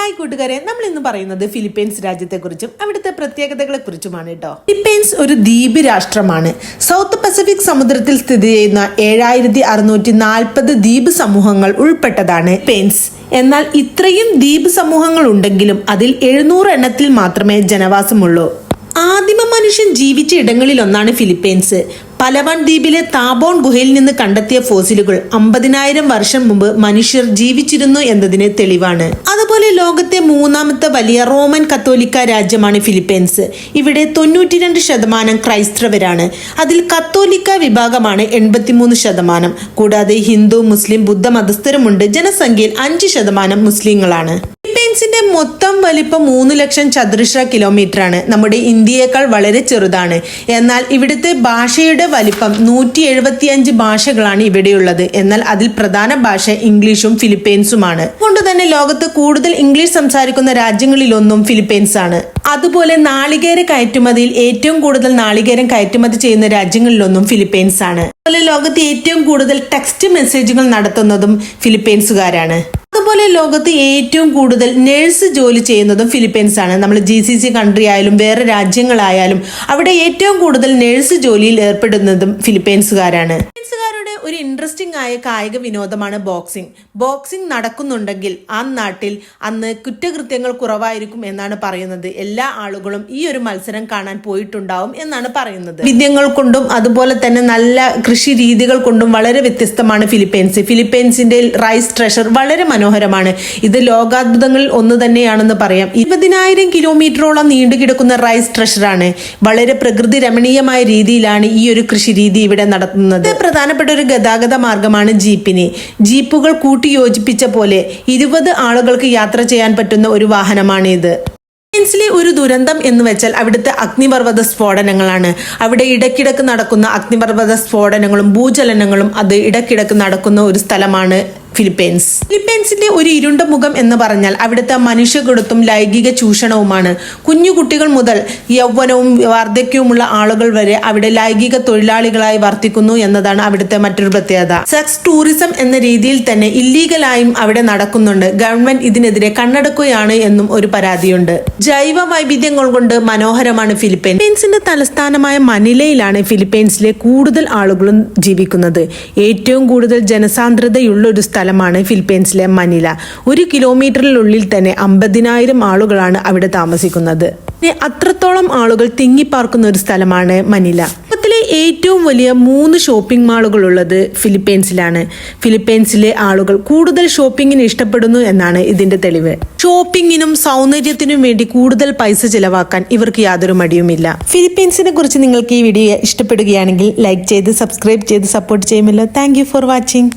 Hi കൂട്ടുകാരെ നമ്മൾ ഇന്ന് പറയുന്നത് ഫിലിപ്പീൻസ് രാജ്യത്തെക്കുറിച്ചും അവിടുത്തെ പ്രത്യേകതകളെ കുറിച്ചുമാണ് കേട്ടോ. ഫിലിപ്പീൻസ് ഒരു ദ്വീപ് രാഷ്ട്രമാണ്. സൗത്ത് പസഫിക് സമുദ്രത്തിൽ സ്ഥിതി ചെയ്യുന്ന ഏഴായിരത്തി അറുന്നൂറ്റി നാൽപ്പത് ദ്വീപ് സമൂഹങ്ങൾ ഉൾപ്പെട്ടതാണ് ഫിലിപ്പീൻസ്. എന്നാൽ ഇത്രയും ദ്വീപ് സമൂഹങ്ങൾ ഉണ്ടെങ്കിലും അതിൽ എഴുന്നൂറ് എണ്ണത്തിൽ മാത്രമേ ജനവാസമുള്ളൂ. ആദിമ മനുഷ്യൻ ജീവിച്ച ഇടങ്ങളിൽ ഒന്നാണ് ഫിലിപ്പീൻസ്. പലവൺ ദ്വീപിലെ താബോൺ ഗുഹയിൽ നിന്ന് കണ്ടെത്തിയ ഫോസിലുകൾ അമ്പതിനായിരം വർഷം മുമ്പ് മനുഷ്യർ ജീവിച്ചിരുന്നു എന്നതിന് തെളിവാണ്. ലോകത്തെ മൂന്നാമത്തെ വലിയ റോമൻ കത്തോലിക്ക രാജ്യമാണ് ഫിലിപ്പീൻസ്. ഇവിടെ തൊണ്ണൂറ്റിരണ്ട് ശതമാനം ക്രൈസ്തവരാണ്. അതിൽ കത്തോലിക്ക വിഭാഗമാണ് എൺപത്തിമൂന്ന് ശതമാനം. കൂടാതെ ഹിന്ദു മുസ്ലിം ബുദ്ധ മതസ്ഥരുമുണ്ട്. ജനസംഖ്യയിൽ അഞ്ച് ശതമാനം മുസ്ലിങ്ങളാണ്. ഫിലിപ്പീൻസിന്റെ മൊത്തം വലിപ്പം മൂന്ന് ലക്ഷം ചതുരശ്ര കിലോമീറ്റർ ആണ് നമ്മുടെ ഇന്ത്യയേക്കാൾ വളരെ ചെറുതാണ്. എന്നാൽ ഇവിടുത്തെ ഭാഷയുടെ വലിപ്പം നൂറ്റി എഴുപത്തിയഞ്ച് ഭാഷകളാണ് ഇവിടെയുള്ളത്. എന്നാൽ അതിൽ പ്രധാന ഭാഷ ഇംഗ്ലീഷും ഫിലിപ്പീൻസുമാണ്. അതുകൊണ്ട് തന്നെ ലോകത്ത് കൂടുതൽ ഇംഗ്ലീഷ് സംസാരിക്കുന്ന രാജ്യങ്ങളിലൊന്നും ഫിലിപ്പീൻസ് ആണ് അതുപോലെ നാളികേര കയറ്റുമതിയിൽ ഏറ്റവും കൂടുതൽ നാളികേരം കയറ്റുമതി ചെയ്യുന്ന രാജ്യങ്ങളിലൊന്നും ഫിലിപ്പീൻസ് ആണ് അതുപോലെ ലോകത്ത് ഏറ്റവും കൂടുതൽ ടെക്സ്റ്റ് മെസ്സേജുകൾ നടത്തുന്നതും ഫിലിപ്പീൻസുകാരാണ്. അതുപോലെ ലോകത്ത് ഏറ്റവും കൂടുതൽ നഴ്സ് ജോലി ചെയ്യുന്നതും ഫിലിപ്പീൻസ് ആണ്. നമ്മൾ ജി സി സി കൺട്രി ആയാലും വേറെ രാജ്യങ്ങളായാലും അവിടെ ഏറ്റവും കൂടുതൽ നഴ്സ് ജോലിയിൽ ഏർപ്പെടുന്നതും ഫിലിപ്പീൻസുകാരാണ് ഒരു ഇൻട്രസ്റ്റിംഗ് ആയ കായിക വിനോദമാണ് ബോക്സിംഗ് ബോക്സിംഗ് നടക്കുന്നുണ്ടെങ്കിൽ ആ നാട്ടിൽ അന്ന് കുറ്റകൃത്യങ്ങൾ കുറവായിരിക്കും എന്നാണ് പറയുന്നത്. എല്ലാ ആളുകളും ഈ ഒരു മത്സരം കാണാൻ പോയിട്ടുണ്ടാവും എന്നാണ് പറയുന്നത്. വിദ്യങ്ങൾ കൊണ്ടും അതുപോലെ തന്നെ നല്ല കൃഷി രീതികൾ കൊണ്ടും വളരെ വ്യത്യസ്തമാണ് ഫിലിപ്പൈൻസ്. ഫിലിപ്പൈൻസിന്റെ റൈസ് ട്രഷർ വളരെ മനോഹരമാണ്. ഇത് ലോകാത്ഭുതങ്ങളിൽ ഒന്ന് തന്നെയാണെന്ന് പറയാം. ഇരുപതിനായിരം കിലോമീറ്ററോളം നീണ്ടു കിടക്കുന്ന റൈസ് ട്രഷറാണ് വളരെ പ്രകൃതി രമണീയമായ രീതിയിലാണ് ഈ ഒരു കൃഷി രീതി ഇവിടെ നടത്തുന്നത്. പ്രധാനപ്പെട്ട ഒരു ഗതാഗത മാർഗമാണ് ജീപ്പിന്. ജീപ്പുകൾ കൂട്ടിയോജിപ്പിച്ച പോലെ ഇരുപത് ആളുകൾക്ക് യാത്ര ചെയ്യാൻ പറ്റുന്ന ഒരു വാഹനമാണ് ഇത് ഫിലിപ്പീൻസിലെ ഒരു ദുരന്തം എന്ന് വെച്ചാൽ അവിടുത്തെ അഗ്നിപർവത സ്ഫോടനങ്ങളാണ്. അവിടെ ഇടക്കിടക്ക് നടക്കുന്ന അഗ്നിപർവത സ്ഫോടനങ്ങളും ഭൂചലനങ്ങളും അത് ഇടക്കിടക്ക് നടക്കുന്ന ഒരു സ്ഥലമാണ് ഫിലിപ്പീൻസ്. ഫിലിപ്പീൻസിന്റെ ഒരു ഇരുണ്ട മുഖം എന്ന് പറഞ്ഞാൽ അവിടുത്തെ മനുഷ്യകൊടുത്തും ലൈംഗിക ചൂഷണവുമാണ്. കുഞ്ഞു കുട്ടികൾ മുതൽ യൗവനവും വാർദ്ധക്യവുമുള്ള ആളുകൾ വരെ അവിടെ ലൈംഗിക തൊഴിലാളികളായി വർത്തിക്കുന്നു എന്നതാണ് അവിടുത്തെ മറ്റൊരു പ്രത്യേകത. സെക്സ് ടൂറിസം എന്ന രീതിയിൽ തന്നെ ഇല്ലീഗലായും അവിടെ നടക്കുന്നുണ്ട്. ഗവൺമെന്റ് ഇതിനെതിരെ കണ്ണടക്കുകയാണ് എന്നും ഒരു പരാതിയുണ്ട്. ജൈവ വൈവിധ്യങ്ങൾ കൊണ്ട് മനോഹരമാണ് ഫിലിപ്പീൻസ്. ഫിലിപ്പീൻസിന്റെ തലസ്ഥാനമായ മനിലയിലാണ് ഫിലിപ്പീൻസിലെ കൂടുതൽ ആളുകളും ജീവിക്കുന്നത്. ഏറ്റവും കൂടുതൽ ജനസാന്ദ്രതയുള്ള ഒരു സ്ഥലമാണ് ഫിലിപ്പീൻസിലെ മനില. ഒരു കിലോമീറ്ററിനുള്ളിൽ തന്നെ അമ്പതിനായിരം ആളുകളാണ് അവിടെ താമസിക്കുന്നത്. അത്രത്തോളം ആളുകൾ തിങ്ങിപ്പാർക്കുന്ന ഒരു സ്ഥലമാണ് മനില. ഏറ്റവും വലിയ മൂന്ന് ഷോപ്പിംഗ് മാളുകൾ ഉള്ളത് ഫിലിപ്പീൻസിലാണ്. ഫിലിപ്പീൻസിലെ ആളുകൾ കൂടുതൽ ഷോപ്പിങ്ങിന് ഇഷ്ടപ്പെടുന്നു എന്നാണ് ഇതിന്റെ തെളിവ്. ഷോപ്പിങ്ങിനും സൗന്ദര്യത്തിനും വേണ്ടി കൂടുതൽ പൈസ ചിലവാക്കാൻ ഇവർക്ക് യാതൊരു മടിയുമില്ല. ഫിലിപ്പീൻസിനെ കുറിച്ച് നിങ്ങൾക്ക് ഈ വീഡിയോ ഇഷ്ടപ്പെടുകയാണെങ്കിൽ ലൈക്ക് ചെയ്ത് സബ്സ്ക്രൈബ് ചെയ്ത് സപ്പോർട്ട് ചെയ്യുമല്ലോ. Thank for watching.